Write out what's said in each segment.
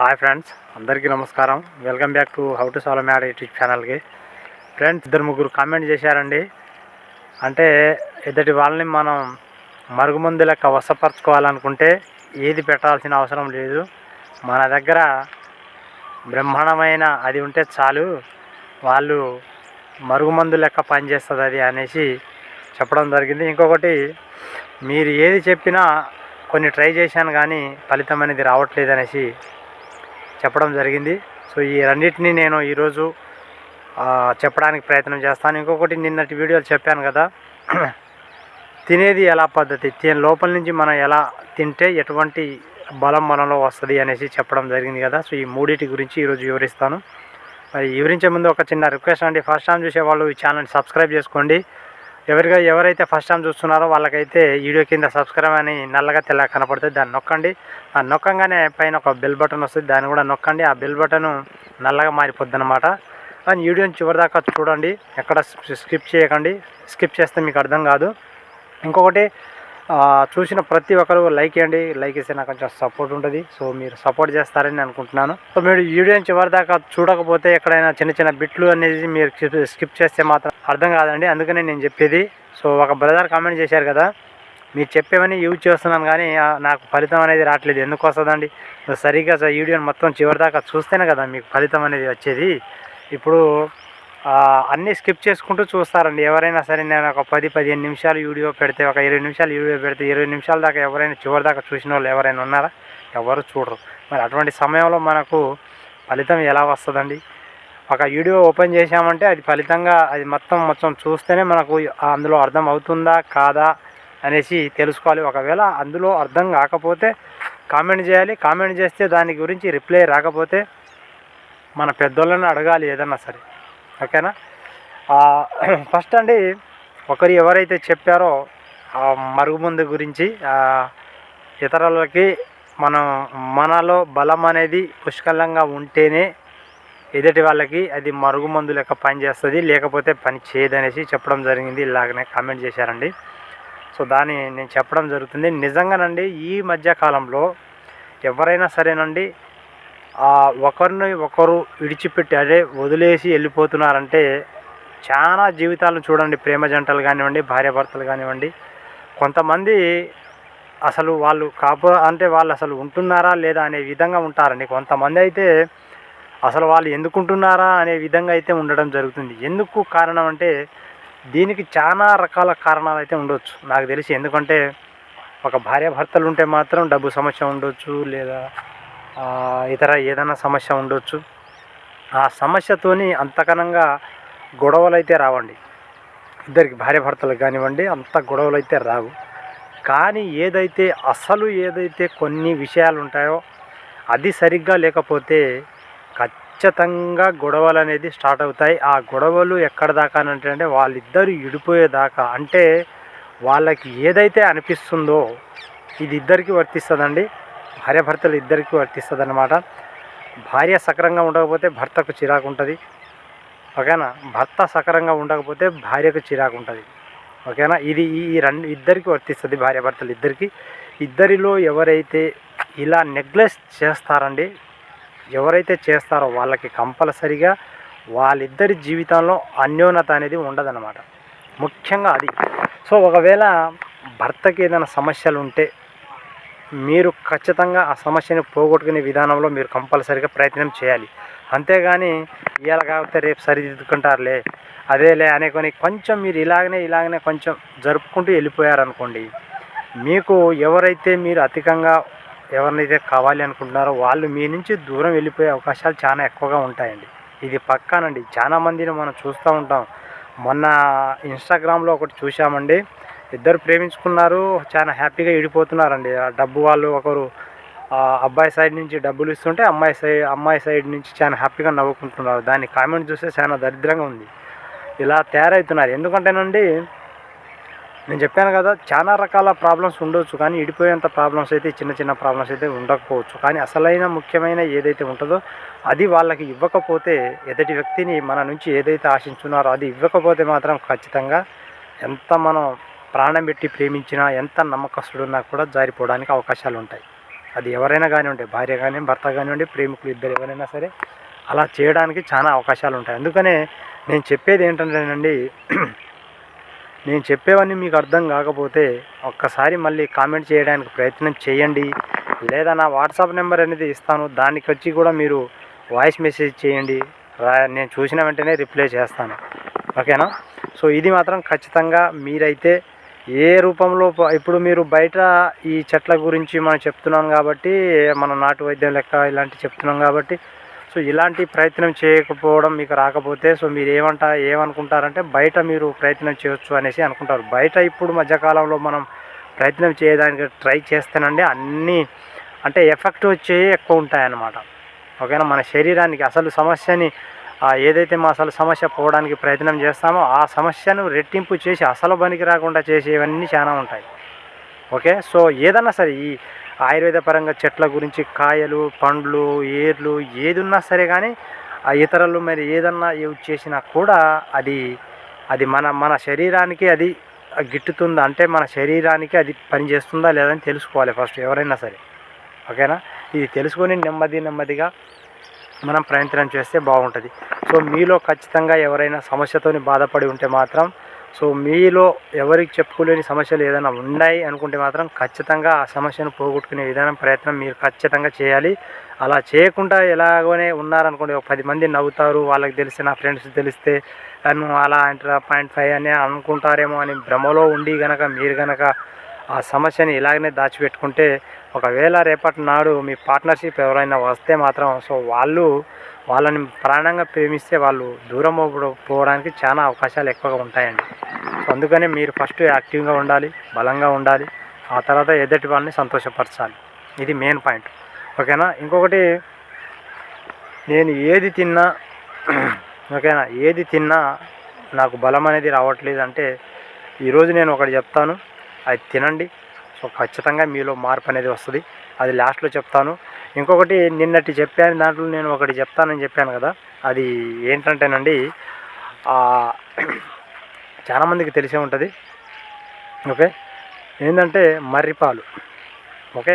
Hi friends అందరికీ నమస్కారం. Welcome back to how to solve mad YouTube ఛానల్కి friends ఇద్దరు ముగ్గురు కామెంట్ చేశారండి. అంటే ఇద్దటి వాళ్ళని మనం మరుగుమందు లెక్క వసపరచుకోవాలనుకుంటే ఏది పెట్టాల్సిన అవసరం లేదు. మన దగ్గర బ్రహ్మాండమైన అది ఉంటే చాలు వాళ్ళు మరుగుమందు లెక్క పనిచేస్తుంది అది అనేసి చెప్పడం జరిగింది. ఇంకొకటి మీరు ఏది చెప్పినా కొన్ని ట్రై చేశాను కానీ ఫలితం అనేది రావట్లేదు అనేసి చెప్పడం జరిగింది. సో ఈ రెండింటిని నేను ఈరోజు చెప్పడానికి ప్రయత్నం చేస్తాను. ఇంకొకటి నిన్నటి వీడియోలు చెప్పాను కదా తినేది ఎలా పద్ధతి? తినే లోపల నుంచి మనం ఎలా తింటే ఎటువంటి బలం మనలో వస్తుంది అనేసి చెప్పడం జరిగింది కదా. సో ఈ మూడింటి గురించి ఈరోజు వివరిస్తాను. మరి వివరించే ముందు ఒక చిన్న రిక్వెస్ట్ అండి. ఫస్ట్ టైం చూసే వాళ్ళు ఈ ఛానల్ని సబ్స్క్రైబ్ చేసుకోండి. ఎవరిగా ఎవరైతే ఫస్ట్ టైం చూస్తున్నారో వాళ్ళకైతే వీడియో కింద సబ్స్క్రైబ్ అని నల్లగా తెల్ల కనపడుతుంది. దాన్ని నొక్కండి. ఆ నొక్కంగానే పైన ఒక బెల్ బటన్ వస్తుంది. దాన్ని కూడా నొక్కండి. ఆ బెల్ బటన్ నల్లగా మారిపోద్ది అనమాట అండ్ వీడియోని చివరిదాకా చూడండి. ఎక్కడ స్కిప్ చేయకండి. స్కిప్ చేస్తే మీకు అర్థం కాదు. ఇంకొకటి చూసిన ప్రతి ఒక్కరు లైక్ చేయండి. లైక్ చేస్తే నాకు కొంచెం సపోర్ట్ ఉంటుంది. సో మీరు సపోర్ట్ చేస్తారని అనుకుంటున్నాను. సో మీరు వీడియోని చివరి దాకా చూడకపోతే ఎక్కడైనా చిన్న చిన్న బిట్లు అనేది మీరు స్కిప్- చేస్తే మాత్రం అర్థం కాదండి. అందుకనే నేను చెప్పేది. సో ఒక బ్రదర్ కామెంట్ చేశారు కదా మీరు చెప్పేవని యూజ్ చేస్తున్నాను కానీ నాకు ఫలితం అనేది రావట్లేదు. ఎందుకు వస్తుందండి? సరిగ్గా వీడియోని మొత్తం చివరిదాకా చూస్తేనే కదా మీకు ఫలితం అనేది వచ్చేది. ఇప్పుడు అన్నీ స్కిప్ చేసుకుంటూ చూస్తారండి. ఎవరైనా సరే నేను ఒక పది పదిహేను నిమిషాలు వీడియో పెడితే ఒక ఇరవై నిమిషాలు వీడియో పెడితే ఇరవై నిమిషాల దాకా ఎవరైనా చివరి దాకా చూసిన వాళ్ళు ఎవరైనా ఉన్నారా? ఎవరు చూడరు. మరి అటువంటి సమయంలో మనకు ఫలితం ఎలా వస్తుందండి? ఒక వీడియో ఓపెన్ చేశామంటే అది ఫలితంగా అది మొత్తం మొత్తం చూస్తేనే మనకు అందులో అర్థం అవుతుందా కాదా అనేసి తెలుసుకోవాలి. ఒకవేళ అందులో అర్థం కాకపోతే కామెంట్ చేయాలి. కామెంట్ చేస్తే దాని గురించి రిప్లై రాకపోతే మన పెద్దోళ్ళని అడగాలి ఏదన్నా సరే. ఓకేనా? ఫస్ట్ అండి ఒకరు ఎవరైతే చెప్పారో ఆ మరుగుమందు గురించి ఇతరులకి మనం మనలో బలం అనేది పుష్కలంగా ఉంటేనే ఎదుటి వాళ్ళకి అది మరుగుమందు లెక్క పనిచేస్తుంది లేకపోతే పని చేయదనేసి చెప్పడం జరిగింది ఇలాగనే కామెంట్ చేశారండి. సో దాన్ని నేను చెప్పడం జరుగుతుంది. నిజంగానండి ఈ మధ్య కాలంలో ఎవరైనా సరేనండి ఒకరిని ఒకరు విడిచిపెట్టి అదే వదిలేసి వెళ్ళిపోతున్నారంటే చాలా జీవితాలను చూడండి. ప్రేమ జంటలు కానివ్వండి భార్యాభర్తలు కానివ్వండి. కొంతమంది అసలు వాళ్ళు కాపు అంటే వాళ్ళు అసలు ఉంటున్నారా లేదా అనే విధంగా ఉంటారండి. కొంతమంది అయితే అసలు వాళ్ళు ఎందుకుంటున్నారా అనే విధంగా అయితే ఉండడం జరుగుతుంది. ఎందుకు కారణం అంటే దీనికి చాలా రకాల కారణాలు అయితే ఉండొచ్చు. నాకు తెలిసి ఎందుకంటే ఒక భార్యాభర్తలు ఉంటే మాత్రం డబ్బు సమస్య ఉండొచ్చు లేదా ఇతర ఏదైనా సమస్య ఉండొచ్చు. ఆ సమస్యతోని అంతకనంగా గొడవలు అయితే రావండి. ఇద్దరికి భార్యభర్తలు కానివ్వండి అంత గొడవలు అయితే రావు. కానీ ఏదైతే అసలు ఏదైతే కొన్ని విషయాలు ఉంటాయో అది సరిగ్గా లేకపోతే ఖచ్చితంగా గొడవలు అనేది స్టార్ట్ అవుతాయి. ఆ గొడవలు ఎక్కడ దాకా అంటే వాళ్ళిద్దరు ఇడిపోయేదాకా. అంటే వాళ్ళకి ఏదైతే అనిపిస్తుందో ఇది ఇద్దరికి వర్తిస్తుందండి. భార్య భర్తలు ఇద్దరికి వర్తిస్తుంది అనమాట భార్య సక్రంగా ఉండకపోతే భర్తకు చిరాకు ఉంటుంది. ఓకేనా? భర్త సక్రంగా ఉండకపోతే భార్యకు చిరాకు ఉంటుంది. ఓకేనా? ఇది ఈ రెండు ఇద్దరికి వర్తిస్తుంది భార్య భర్తలు ఇద్దరికి. ఇద్దరిలో ఎవరైతే ఇలా నెగ్లెక్ట్ చేస్తారండి ఎవరైతే చేస్తారో వాళ్ళకి కంపల్సరిగా వాళ్ళిద్దరి జీవితంలో అన్యోన్యత అనేది ఉండదన్నమాట. ముఖ్యంగా అది. సో ఒకవేళ భర్తకి ఏదైనా సమస్యలు ఉంటే మీరు ఖచ్చితంగా ఆ సమస్యని పోగొట్టుకునే విధానంలో మీరు కంపల్సరీగా ప్రయత్నం చేయాలి. అంతేగాని ఇవాళ కాకపోతే రేపు సరిదిద్దుకుంటారులే అదేలే అనే కొన్ని కొంచెం మీరు ఇలాగనే ఇలాగనే కొంచెం జరుపుకుంటూ వెళ్ళిపోయారనుకోండి మీకు ఎవరైతే మీరు అధికంగా ఎవరినైతే కావాలి అనుకుంటున్నారో వాళ్ళు మీ నుంచి దూరం వెళ్ళిపోయే అవకాశాలు చాలా ఎక్కువగా ఉంటాయండి. ఇది పక్కానండి. చాలా మందిని మనం చూస్తూ ఉంటాం. మొన్న ఇన్స్టాగ్రామ్లో ఒకటి చూసామండి ఇద్దరు ప్రేమించుకున్నారు. చాలా హ్యాపీగా విడిపోతున్నారండి. ఆ డబ్బు వాళ్ళు ఒకరు అబ్బాయి సైడ్ నుంచి డబ్బులు ఇస్తుంటే అమ్మాయి సైడ్ అమ్మాయి సైడ్ నుంచి చాలా హ్యాపీగా నవ్వుకుంటున్నారు. దాని కామెంట్ చూస్తే చాలా దరిద్రంగా ఉంది. ఇలా తయారవుతున్నారు. ఎందుకంటేనండి నేను చెప్పాను కదా చాలా రకాల ప్రాబ్లమ్స్ ఉండొచ్చు కానీ ఇడిపోయేంత ప్రాబ్లమ్స్ అయితే చిన్న చిన్న ప్రాబ్లమ్స్ అయితే ఉండకపోవచ్చు. కానీ అసలైన ముఖ్యమైన ఏదైతే ఉంటుందో అది వాళ్ళకి ఇవ్వకపోతే ఎదటి వ్యక్తిని మన నుంచి ఏదైతే ఆశించున్నారో అది ఇవ్వకపోతే మాత్రం ఖచ్చితంగా ఎంత మనం ప్రాణం పెట్టి ప్రేమించినా ఎంత నమ్మకస్తుడున్నా కూడా జారిపోవడానికి అవకాశాలు ఉంటాయి అది ఎవరైనా కానివ్వండి భార్య కానీ భర్త కానివ్వండి ప్రేమికులు ఇద్దరు ఎవరైనా సరే అలా చేయడానికి చాలా అవకాశాలు ఉంటాయి అందుకనే నేను చెప్పేది ఏంటంటేనండి నేను చెప్పేవన్నీ మీకు అర్థం కాకపోతే ఒక్కసారి మళ్ళీ కామెంట్ చేయడానికి ప్రయత్నం చేయండి. లేదా నా వాట్సాప్ నెంబర్ అనేది ఇస్తాను దానికి వచ్చి కూడా మీరు వాయిస్ మెసేజ్ చేయండి. నేను చూసిన వెంటనే రిప్లై చేస్తాను. ఓకేనా? సో ఇది మాత్రం ఖచ్చితంగా మీరైతే ఏ రూపంలో ఇప్పుడు మీరు బయట ఈ చెట్ల గురించి మనం చెప్తున్నాం కాబట్టి మన నాటు వైద్యం లెక్క ఇలాంటివి చెప్తున్నాం కాబట్టి సో ఇలాంటి ప్రయత్నం చేయకపోవడం మీకు రాకపోతే సో మీరు ఏమంటా ఏమనుకుంటారంటే బయట మీరు ప్రయత్నం చేయొచ్చు అనేసి అనుకుంటారు. బయట ఇప్పుడు మధ్యకాలంలో మనం ప్రయత్నం చేయడానికి ట్రై చేస్తేనండి అన్నీ అంటే ఎఫెక్ట్ వచ్చేవి ఎక్కువ ఉంటాయన్నమాట. ఓకేనా? మన శరీరానికి అసలు సమస్యని ఏదైతే మా అసలు సమస్య పోవడానికి ప్రయత్నం చేస్తామో ఆ సమస్యను రెట్టింపు చేసి అసలు పనికి రాకుండా చేసేవన్నీ చాలా ఉంటాయి. ఓకే? సో ఏదన్నా సరే ఈ ఆయుర్వేద పరంగా చెట్ల గురించి కాయలు పండ్లు ఏర్లు ఏది ఉన్నా సరే కానీ ఆ ఇతరులు మరి ఏదన్నా యూజ్ చేసినా కూడా అది అది మన మన శరీరానికి అది గిట్టుతుందా? అంటే మన శరీరానికి అది పనిచేస్తుందా లేదని తెలుసుకోవాలి ఫస్ట్ ఎవరైనా సరే. ఓకేనా? ఇది తెలుసుకొని నెమ్మది నెమ్మదిగా మనం ప్రయత్నం చేస్తే బాగుంటుంది. సో మీలో ఖచ్చితంగా ఎవరైనా సమస్యతోని బాధపడి ఉంటే మాత్రం సో మీలో ఎవరికి చెప్పుకోలేని సమస్యలు ఏదైనా ఉన్నాయి అనుకుంటే మాత్రం ఖచ్చితంగా ఆ సమస్యను పోగొట్టుకునే విధానం ప్రయత్నం మీరు ఖచ్చితంగా చేయాలి. అలా చేయకుండా ఎలాగోనే ఉన్నారనుకోండి ఒక పది మంది నవ్వుతారు వాళ్ళకి తెలిసి నా ఫ్రెండ్స్ తెలిస్తే నన్ను అలా అంటారా పాయింట్ ఫైవ్ అని అనుకుంటారేమో అని భ్రమలో ఉండి గనక మీరు గనక ఆ సమస్యని ఇలాగనే దాచిపెట్టుకుంటే ఒకవేళ రేపటి నాడు మీ పార్ట్నర్షిప్ ఎవరైనా వస్తే మాత్రం సో వాళ్ళు వాళ్ళని ప్రాణంగా ప్రేమిస్తే వాళ్ళు దూరం పోవడానికి చాలా అవకాశాలు ఎక్కువగా ఉంటాయండి. అందుకనే మీరు ఫస్ట్ యాక్టివ్గా ఉండాలి బలంగా ఉండాలి ఆ తర్వాత ఎదుటి వాళ్ళని సంతోషపరచాలి. ఇది మెయిన్ పాయింట్. ఓకేనా? ఇంకొకటి నేను ఏది తిన్నా ఓకేనా? ఏది తిన్నా నాకు బలం అనేది రావట్లేదు అంటే ఈరోజు నేను ఒకటి చెప్తాను. అది తినండి. సో ఖచ్చితంగా మీలో మార్పు అనేది వస్తుంది. అది లాస్ట్లో చెప్తాను. ఇంకొకటి నిన్నటి చెప్పాను దాంట్లో నేను ఒకటి చెప్తానని చెప్పాను కదా అది ఏంటంటేనండి చాలామందికి తెలిసే ఉంటుంది. ఓకే? ఏంటంటే మర్రిపాలు ఓకే?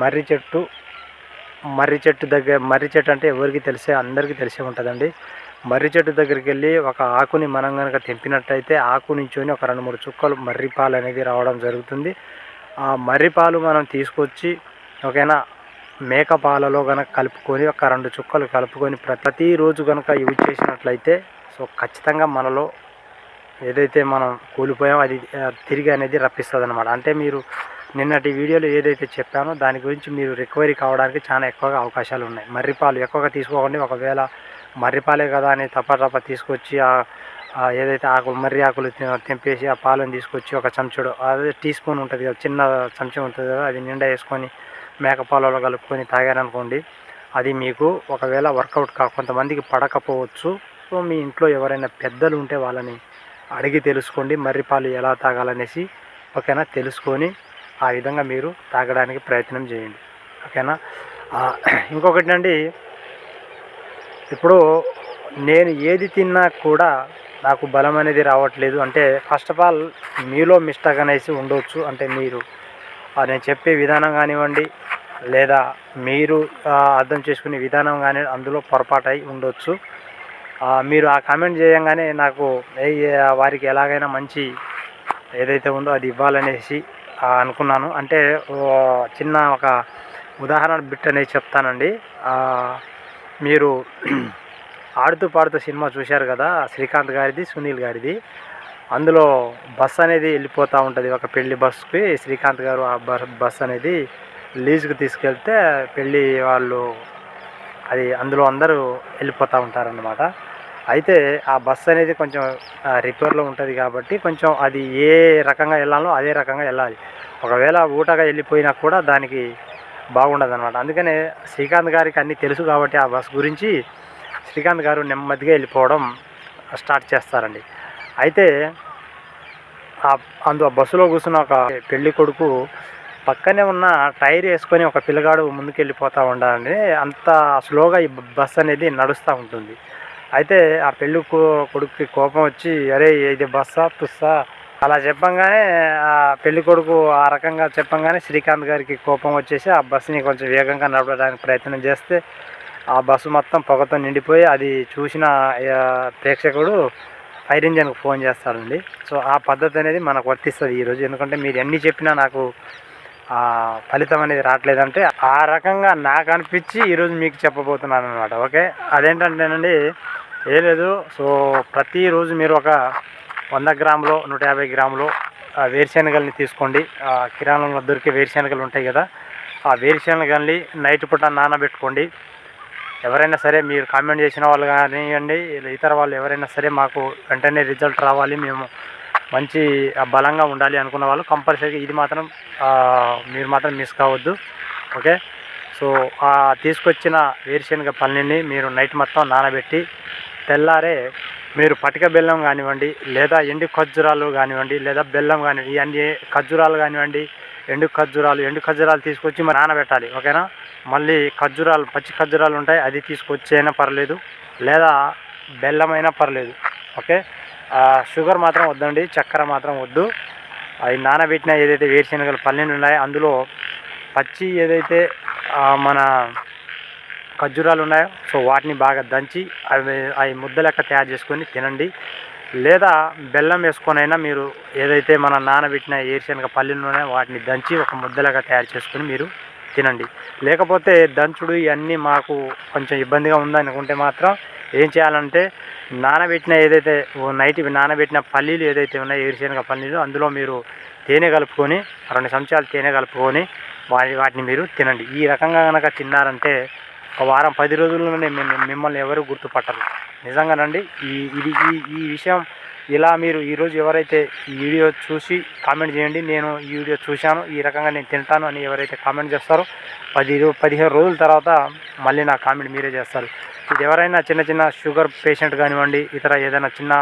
మర్రి చెట్టు మర్రి చెట్టు దగ్గర మర్రి చెట్టు అంటే ఎవరికి తెలిసే అందరికీ తెలిసే ఉంటుందండి. మర్రి చెట్టు దగ్గరికి వెళ్ళి ఒక ఆకుని మనం కనుక తెంపినట్టయితే ఆకు నుంచొని ఒక రెండు మూడు చుక్కలు మర్రి పాలు అనేది రావడం జరుగుతుంది. ఆ మర్రి పాలు మనం తీసుకొచ్చి ఓకేనా మేక పాలలో కనుక కలుపుకొని ఒక రెండు చుక్కలు కలుపుకొని ప్రతిరోజు కనుక యూజ్ చేసినట్లయితే సో ఖచ్చితంగా మనలో ఏదైతే మనం కూలిపోయామో అది తిరిగి అనేది రప్పిస్తుంది అనమాట అంటే మీరు నిన్నటి వీడియోలో ఏదైతే చెప్పానో దాని గురించి మీరు రికవరీ కావడానికి చాలా ఎక్కువగా అవకాశాలు ఉన్నాయి మర్రిపాలు ఎక్కువగా తీసుకోకండి ఒకవేళ మర్రిపాలే కదా అని తప్ప తీసుకొచ్చి ఏదైతే ఆకులు మర్రి ఆకులు తెంపేసి ఆ పాలను తీసుకొచ్చి ఒక చెంచుడు అదే టీ స్పూన్ ఉంటుంది కదా చిన్న చెంచా ఉంటుంది కదా అది నిండా వేసుకొని మేక పాలలో కలుపుకొని తాగారనుకోండి అది మీకు ఒకవేళ వర్కౌట్ కా కొంతమందికి పడకపోవచ్చు. సో మీ ఇంట్లో ఎవరైనా పెద్దలు ఉంటే వాళ్ళని అడిగి తెలుసుకోండి మర్రి పాలు ఎలా తాగాలనేసి ఓకేనా? తెలుసుకొని ఆ విధంగా మీరు తాగడానికి ప్రయత్నం చేయండి. ఓకేనా? ఇంకొకటి అండి ఇప్పుడు నేను ఏది తిన్నా కూడా నాకు బలం అనేది రావట్లేదు. అంటే ఫస్ట్ ఆఫ్ ఆల్ మీలో మిస్టేక్ అనేసి ఉండొచ్చు. అంటే మీరు నేను చెప్పే విధానం కానివ్వండి లేదా మీరు అర్థం చేసుకునే విధానం కానీ అందులో పొరపాటు అయి ఉండొచ్చు మీరు ఆ కామెంట్ చేయంగానే నాకు ఏ వారికి ఎలాగైనా మంచి ఏదైతే ఉందో అది ఇవ్వాలనేసి అనుకున్నాను. అంటే చిన్న ఒక ఉదాహరణ బిట్ అనేది చెప్తానండి. మీరు ఆడుతూ పాడుతూ సినిమా చూశారు కదా శ్రీకాంత్ గారిది సునీల్ గారిది. అందులో బస్ అనేది వెళ్ళిపోతూ ఉంటుంది. ఒక పెళ్ళి బస్సుకి శ్రీకాంత్ గారు ఆ బస్ బస్ అనేది లీజుకి తీసుకెళ్తే పెళ్ళి వాళ్ళు అది అందులో అందరూ వెళ్ళిపోతూ ఉంటారన్నమాట. అయితే ఆ బస్సు అనేది కొంచెం రిపేర్లో ఉంటుంది కాబట్టి కొంచెం అది ఏ రకంగా వెళ్ళాలో అదే రకంగా వెళ్ళాలి. ఒకవేళ ఊటగా వెళ్ళిపోయినా కూడా దానికి బాగుండదు అనమాట అందుకనే శ్రీకాంత్ గారికి అన్నీ తెలుసు కాబట్టి ఆ బస్ గురించి శ్రీకాంత్ గారు నెమ్మదిగా వెళ్ళిపోవడం స్టార్ట్ చేస్తారండి. అయితే ఆ అందు ఆ బస్సులో కూర్చున్న ఒక పెళ్ళి కొడుకు పక్కనే ఉన్న టైర్ వేసుకొని ఒక పిల్లగాడు ముందుకు వెళ్ళిపోతూ ఉండాలని అంత స్లోగా ఈ బస్సు అనేది నడుస్తూ ఉంటుంది. అయితే ఆ పెళ్ళి కొ- కొడుకుకి కోపం వచ్చి అరే ఇది బస్సా తుస్సా? అలా చెప్పంగానే ఆ పెళ్ళి కొడుకు ఆ రకంగా చెప్పంగానే శ్రీకాంత్ గారికి కోపం వచ్చేసి ఆ బస్సుని కొంచెం వేగంగా నడపడానికి ప్రయత్నం చేస్తే ఆ బస్సు మొత్తం పొగతో నిండిపోయి అది చూసిన ప్రేక్షకుడు ఫైర్ ఇంజన్కి ఫోన్ చేస్తాడండి. సో ఆ పద్ధతి అనేది మనకు వర్తిస్తుంది ఈరోజు. ఎందుకంటే మీరు ఎన్ని చెప్పినా నాకు ఫలితం అనేది రావట్లేదంటే ఆ రకంగా నాకు అనిపించి ఈరోజు మీకు చెప్పబోతున్నాను అనమాట ఓకే? అదేంటంటేనండి ఏ లేదు. సో ప్రతిరోజు మీరు ఒక వంద గ్రాములు నూట యాభై గ్రాములు ఆ వేరుశనగల్ని తీసుకోండి. కిరాణంలో దొరికే వేరుశనగలు ఉంటాయి కదా ఆ వేరుశనగల్ని నైట్ పూట నానబెట్టుకోండి. ఎవరైనా సరే మీరు కామెంట్ చేసిన వాళ్ళు కానివ్వండి ఇతర వాళ్ళు ఎవరైనా సరే మాకు వెంటనే రిజల్ట్ రావాలి. మేము మంచి బలంగా ఉండాలి అనుకున్న వాళ్ళు కంపల్సరీగా ఇది మాత్రం మీరు మాత్రం మిస్ కావద్దు. ఓకే? సో ఆ తీసుకొచ్చిన వేరుశనగ పల్లిని మీరు నైట్ మొత్తం నానబెట్టి తెల్లారే మీరు పటిక బెల్లం కానివ్వండి లేదా ఎండు ఖర్జూరాలు కానివ్వండి లేదా బెల్లం కానివ్వండి ఇవన్నీ ఖర్జూరాలు కానివ్వండి ఎండు ఖర్జూరాలు ఎండు ఖర్జూరాలు తీసుకొచ్చి మరి నానబెట్టాలి ఓకేనా? మళ్ళీ ఖర్జూరాలు పచ్చి ఖర్జూరాలు ఉంటాయి అది తీసుకొచ్చైనా అయినా పర్లేదు లేదా బెల్లం అయినా పర్లేదు ఓకే? షుగర్ మాత్రం వద్దండి చక్కెర మాత్రం వద్దు. అవి నానబెట్టిన ఏదైతే వేరుశనగలు పన్నెండు ఉన్నాయో అందులో పచ్చి ఏదైతే మన ఖర్జూరాలు ఉన్నాయో సో వాటిని బాగా దంచి అవి అవి ముద్ద లెక్క తయారు చేసుకొని తినండి. లేదా బెల్లం వేసుకొనైనా మీరు ఏదైతే మన నానబెట్టిన ఏరుశనగ పల్లీలోనే వాటిని దంచి ఒక ముద్దలాగా తయారు చేసుకొని మీరు తినండి. లేకపోతే దంచుడు ఇవన్నీ మాకు కొంచెం ఇబ్బందిగా ఉందనుకుంటే మాత్రం ఏం చేయాలంటే నానబెట్టిన ఏదైతే నైట్ నానబెట్టిన పల్లీలు ఏదైతే ఉన్నాయో ఏరుశనగ పల్లీలు అందులో మీరు తేనె కలుపుకొని రెండు చెంచాలు తేనె కలుపుకొని వాటి వాటిని మీరు తినండి. ఈ రకంగా కనుక తిన్నారంటే ఒక వారం పది రోజుల్లోనే మేము మిమ్మల్ని ఎవరు గుర్తుపట్టరు. నిజంగానండి ఈ ఇది ఈ ఈ విషయం ఇలా మీరు ఈరోజు ఎవరైతే ఈ వీడియో చూసి కామెంట్ చేయండి నేను ఈ వీడియో చూశాను ఈ రకంగా నేను తింటాను అని ఎవరైతే కామెంట్ చేస్తారో పది పదిహేను రోజుల తర్వాత మళ్ళీ నా కామెంట్ మీరే చేస్తారు. ఇది ఎవరైనా చిన్న చిన్న షుగర్ పేషెంట్ కానివ్వండి ఇతర ఏదైనా చిన్న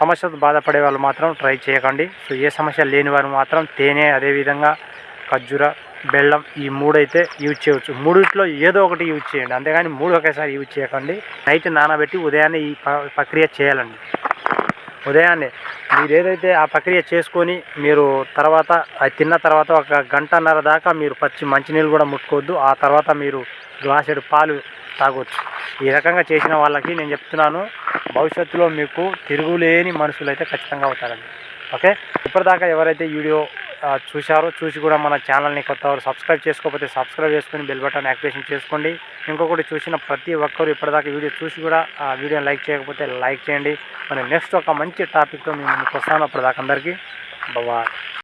సమస్యతో బాధపడే వాళ్ళు మాత్రం ట్రై చేయకండి. సో ఏ సమస్య లేని వారు మాత్రం తేనె అదేవిధంగా ఖర్జూర బెల్లం ఈ మూడైతే యూజ్ చేయవచ్చు. మూడిట్లో ఏదో ఒకటి యూజ్ చేయండి. అంతేగాని మూడు ఒకేసారి యూజ్ చేయకండి. నైట్ నానబెట్టి ఉదయాన్నే ఈ ప- ప్రక్రియ చేయాలండి. ఉదయాన్నే మీరు ఏదైతే ఆ ప్రక్రియ చేసుకొని మీరు తర్వాత అది తిన్న తర్వాత ఒక గంటన్నర దాకా మీరు పచ్చి మంచినీళ్ళు కూడా ముట్టుకోవద్దు. ఆ తర్వాత మీరు గ్లాసెడు పాలు తాగొచ్చు. ఈ రకంగా చేసిన వాళ్ళకి నేను చెప్తున్నాను భవిష్యత్తులో మీకు తిరుగులేని మనుషులు అయితే ఖచ్చితంగా అవుతారండి. ఓకే? ఇప్పటిదాకా ఎవరైతే వీడియో చూశారో. చూసి కూడా మన ఛానల్ని కొత్త సబ్స్క్రైబ్ చేసుకోకపోతే సబ్స్క్రైబ్ చేసుకొని బెల్ బటన్ యాక్టివేషన్ చేసుకోండి. ఇంకొకటి చూసిన ప్రతి ఒక్కరు ఇప్పటిదాకా వీడియో చూసి కూడా ఆ వీడియోని లైక్ చేయకపోతే లైక్ చేయండి. మనం నెక్స్ట్ ఒక మంచి టాపిక్తో మేము ముందుకు వస్తాను. అప్పటిదాకా అందరికీ బాయ్